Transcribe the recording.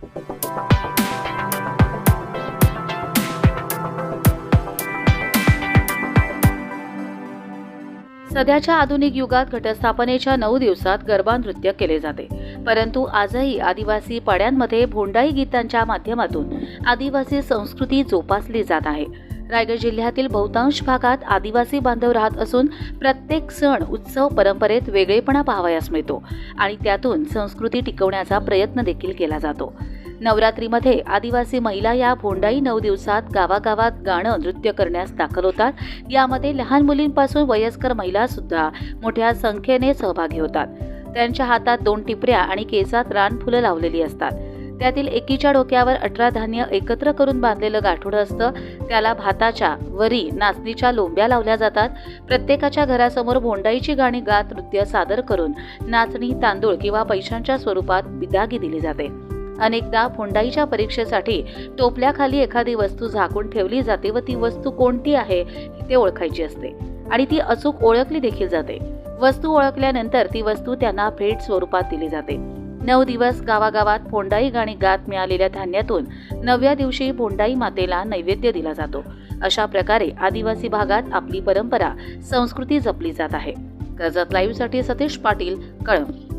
सध्याच्या आधुनिक युगात घटस्थापनेच्या नऊ दिवसात गरबा नृत्य केले जाते. परंतु आजही आदिवासी पाड्यांमध्ये भोंडाई गीतांच्या माध्यमातून आदिवासी संस्कृती जोपासली जात आहे. रायगड जिल्ह्यातील बहुतांश भागात आदिवासी बांधव राहत असून प्रत्येक सण उत्सव परंपरेत वेगळेपणा पाहावयास मिळतो आणि त्यातून संस्कृती टिकवण्याचा प्रयत्न देखील केला जातो. नवरात्रीमध्ये आदिवासी महिला या भोंडाई नऊ दिवसात गावागावात गाणं नृत्य करण्यास दाखल होतात. यामध्ये लहान मुलींपासून वयस्कर महिला सुद्धा मोठ्या संख्येने सहभागी होतात. त्यांच्या हातात दोन टिपऱ्या आणि केसात रानफुलं लावलेली असतात. त्यातील एकीच्या डोक्यावर अठरा धान्य एकत्र करून बांधलेलं गाठोडं असतं. त्याला भाताच्या वरी नाचणीच्या लोंब्या लावल्या जातात. प्रत्येकाच्या घरासमोर भोंडाईची गाणी गात नृत्य सादर करून नाचणी तांदूळ किंवा पैशांच्या स्वरूपात बिदागी दिली जाते. अनेकदा भोंडाईच्या परीक्षेसाठी टोपल्याखाली एखादी वस्तू झाकून ठेवली जाते व ती वस्तू कोणती आहे ते ओळखायची असते आणि ती अचूक ओळखली देखील जाते. वस्तू ओळखल्यानंतर ती वस्तू त्यांना भेट स्वरूपात दिली जाते. नऊ दिवस गावागावात भोंडाई गाणी गात मिळालेल्या धान्यातून नवव्या दिवशी भोंडाई मातेला नैवेद्य दिला जातो. अशा प्रकारे आदिवासी भागात आपली परंपरा संस्कृती जपली जात आहे. कर्जत लाईव्हसाठी सतीश पाटील कळंब.